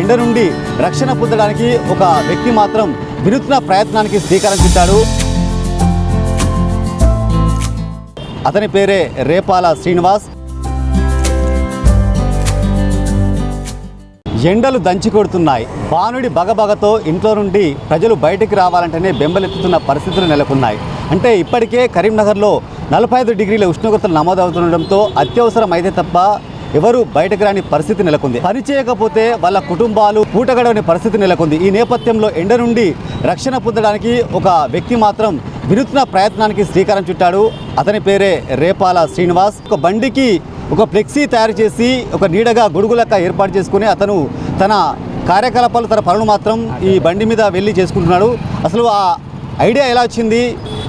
ఎండ నుండి రక్షణ పొందడానికి ఒక వ్యక్తి మాత్రం వినూత్న ప్రయత్నానికి శ్రీకారం చుట్టాడు. అతని పేరే రేపాల శ్రీనివాస్. ఎండలు దంచి కొడుతున్నాయి. బాణుడి బగబగతో ఇంట్లో నుండి ప్రజలు బయటికి రావాలంటేనే బెంబలెత్తుతున్న పరిస్థితులు నెలకొన్నాయి. అంటే ఇప్పటికే కరీంనగర్లో నలభై ఐదు డిగ్రీల ఉష్ణోగ్రతలు నమోదవుతుండడంతో అత్యవసరం అయితే తప్ప ఎవరు బయటకు రాని పరిస్థితి నెలకొంది. పని చేయకపోతే వాళ్ళ కుటుంబాలు పూటగడవని పరిస్థితి నెలకొంది. ఈ నేపథ్యంలో ఎండ నుండి రక్షణ పొందడానికి ఒక వ్యక్తి మాత్రం వినూత్న ప్రయత్నానికి శ్రీకారం చుట్టాడు. అతని పేరే రేపాల శ్రీనివాస్. ఒక బండికి ఒక ఫ్లెక్సీ తయారు చేసి ఒక నీడగా గొడుగు లెక్క ఏర్పాటు చేసుకుని అతను తన కార్యకలాపాలు తన పనులు మాత్రం ఈ బండి మీద వెళ్ళి చేసుకుంటున్నాడు. అసలు ఆ ఐడియా ఎలా వచ్చింది?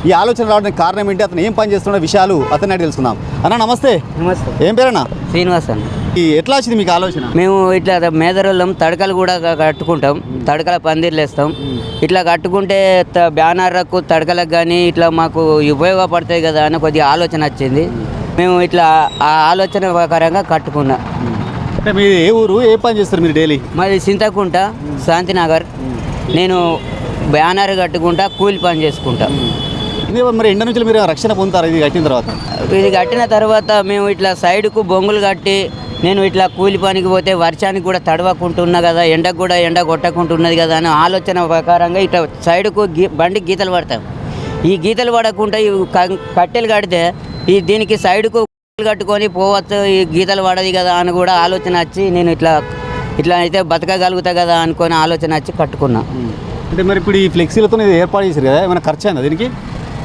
ఈ ఆలోచన రావడానికి కారణం ఏంటి? అతను ఏం పని చేస్తున్న విషయాలు అతన్ని అడిగి తెలుసుకుందాం. అన్న నమస్తే. నమస్తే. ఏం పేరన్నా? శ్రీనివాస్ అన్న. ఈ ఎట్లా వచ్చింది మీకు ఆలోచన? మేము ఇట్లా మేదరోళ్ళం తడకలు కూడా కట్టుకుంటాం తడకల పందిర్లు వేస్తాం. ఇట్లా కట్టుకుంటే బ్యానర్లకు తడకలకు కానీ ఇట్లా మాకు ఉపయోగపడతాయి కదా అని కొద్దిగా ఆలోచన వచ్చింది. మేము. ఇట్లా ఆ ఆలోచన ప్రకారంగా కట్టుకున్నా. అంటే మీరు ఏ ఊరు? ఏ పని చేస్తారు మీరు డైలీ? మాది చింతకుంట శాంతినగర్. నేను బ్యానర్ కట్టుకుంటా కూలి పని చేసుకుంటా. ఇది మరి ఎండ నుంచి మీరు రక్షణ పొందుతారు? ఇది కట్టిన తర్వాత? ఇది కట్టిన తర్వాత మేము ఇట్లా సైడ్కు బొంగులు కట్టి నేను ఇట్లా కూలి పనికి పోతే వర్షానికి కూడా తడవకుంటున్నా కదా ఎండకు కూడా ఎండ కొట్టకుంటున్నది కదా అని ఆలోచన ప్రకారంగా ఇట్లా సైడ్కు గీ బండికి గీతలు పడతాం. ఈ గీతలు పడకుండా క- కట్టెలు కడితే ఈ దీనికి సైడ్కు కట్టుకొని పోవచ్చు ఈ గీతలు పడది కదా అని కూడా ఆలోచన వచ్చి నేను ఇట్లా ఇట్లా అయితే బతకగలుగుతా కదా అనుకొని ఆలోచన వచ్చి కట్టుకున్నా. అంటే మరి ఇప్పుడు ఈ ఫ్లెక్సీలతో ఏర్పాటు చేశారు కదా? ఏమైనా ఖర్చు అయిందా దీనికి?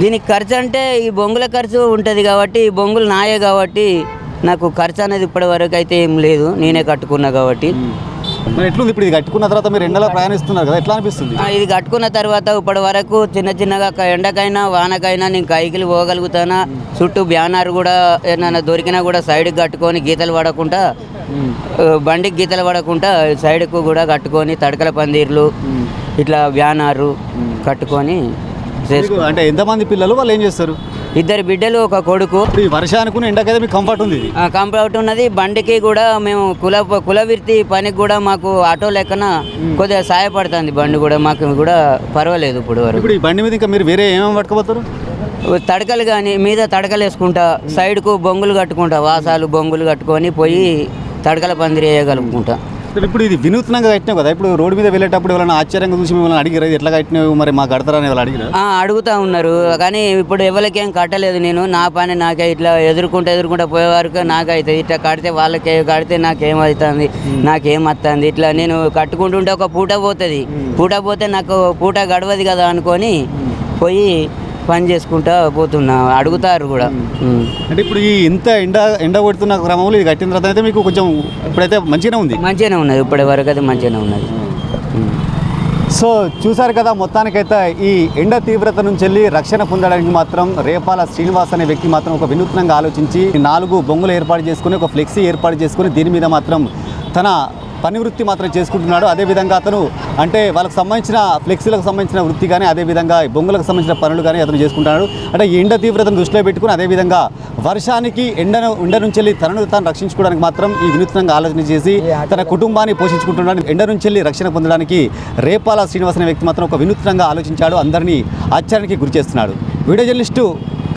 దీనికి ఖర్చు అంటే ఈ బొంగుల ఖర్చు ఉంటుంది కాబట్టి ఈ బొంగులు నాయే కాబట్టి నాకు ఖర్చు అనేది ఇప్పటి వరకు అయితే ఏం లేదు నేనే కట్టుకున్నా కాబట్టి. మరి ఎట్లుంది ఇప్పుడు ఇది కట్టుకున్న తర్వాత మీరు ఎండలో ప్రయాణిస్తున్నారు కదా ఎట్లా అనిపిస్తుంది? ఇది కట్టుకున్న తర్వాత ఇప్పటి వరకు చిన్న చిన్నగా ఎండకైనా వానకైనా నేను కైకిలు పోగలుగుతానా చుట్టూ బ్యానర్ కూడా ఏమన్నా దొరికినా కూడా సైడ్కి కట్టుకొని గీతలు పడకుండా బండికి గీతలు పడకుండా సైడ్కు కూడా కట్టుకొని తడకల పందిర్లు ఇట్లా బ్యానరు కట్టుకొని అంటే ఎంతమంది పిల్లలు వాళ్ళు ఏం చేస్తారు? ఇద్దరు బిడ్డలు ఒక కొడుకు. ఈ వర్షానికి ఎండకైతే మీకు కంఫర్ట్ ఉంది కంఫర్ట్ ఉన్నది. బండికి కూడా మేము కుల కుల వృత్తి పనికి కూడా మాకు ఆటో లెక్కన కొద్దిగా సహాయపడుతుంది బండి కూడా. మాకు కూడా పర్వాలేదు ఇప్పుడు వరకు. ఇప్పుడు ఈ బండి మీద ఇంకా మీరు వేరే ఏమేమి పట్టుకోపోతారు? తడకలు కానీ మీద తడకలు వేసుకుంటా సైడ్కు బొంగులు కట్టుకుంటా వాసాలు బొంగులు కట్టుకొని పోయి తడకల పందిరి వేయగలుగుకుంటా. అసలు ఇప్పుడు ఇది వినూత్నంగా కట్టినావు కదా? ఇప్పుడు రోడ్డు మీద వెళ్ళేటప్పుడు ఎవరైనా ఆశ్చర్యంగా చూసి మిమ్మల్ని అడిగారు? ఎట్లా కట్టినావు? మరి మాకు కడతారని వాళ్ళు అడిగారు? అడుగుతా ఉన్నారు. కానీ ఇప్పుడు ఎవరికేం కట్టలేదు నేను. నా పని నాకే ఇట్లా ఎదుర్కొంటూ ఎదుర్కొంటూ పోయే వరకు నాకైతే ఇట్లా కడితే వాళ్ళకే కడితే నాకేమవుతుంది నాకేం వస్తుంది? ఇట్లా నేను కట్టుకుంటుంటే ఒక పూట పోతుంది. పూట పోతే నాకు పూట గడవదు కదా అనుకొని పోయి పని చేసుకుంటా పోతున్నా అడుగుతారు కూడా. అంటే ఇప్పుడు ఈ ఇంత ఎండ ఎండ కొడుతున్న క్రమంలో ఇది కట్టిన తర్వాత అయితే మీకు కొంచెం ఇప్పుడైతే మంచిగానే ఉంది? మంచిగానే ఉన్నది ఇప్పటి వరకు అయితే మంచిగానే ఉన్నది. సో చూసారు కదా మొత్తానికైతే ఈ ఎండ తీవ్రత నుంచి వెళ్ళి రక్షణ పొందడానికి మాత్రం రేపాల శ్రీనివాస్ అనే వ్యక్తి మాత్రం ఒక వినూత్నంగా ఆలోచించి నాలుగు బొంగులు ఏర్పాటు చేసుకుని ఒక ఫ్లెక్సీ ఏర్పాటు చేసుకుని దీని మీద మాత్రం తన పని వృత్తి మాత్రం చేసుకుంటున్నాడు. అదేవిధంగా అతను అంటే వాళ్ళకి సంబంధించిన ఫ్లెక్సీలకు సంబంధించిన వృత్తి కానీ అదేవిధంగా ఈ బొంగులకు సంబంధించిన పనులు కానీ అతను చేసుకుంటున్నాడు. అంటే ఈ ఎండ తీవ్రతను దృష్టిలో పెట్టుకుని అదేవిధంగా వర్షానికి ఎండను ఎండ నుంచి వెళ్ళి తనను తాను రక్షించుకోవడానికి మాత్రం ఈ వినూత్నంగా ఆలోచన చేసి తన కుటుంబాన్ని పోషించుకుంటున్నాడు. ఎండ నుంచి వెళ్ళి రక్షణ పొందడానికి రేపాల శ్రీనివాస్ అనే వ్యక్తి మాత్రం ఒక వినూత్నంగా ఆలోచించాడు. అందరినీ ఆశ్చర్యానికి గురి చేస్తున్నాడు. వీడియో జర్నలిస్టు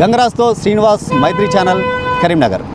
గంగరాజ్తో శ్రీనివాస్ మైత్రి ఛానల్ కరీంనగర్.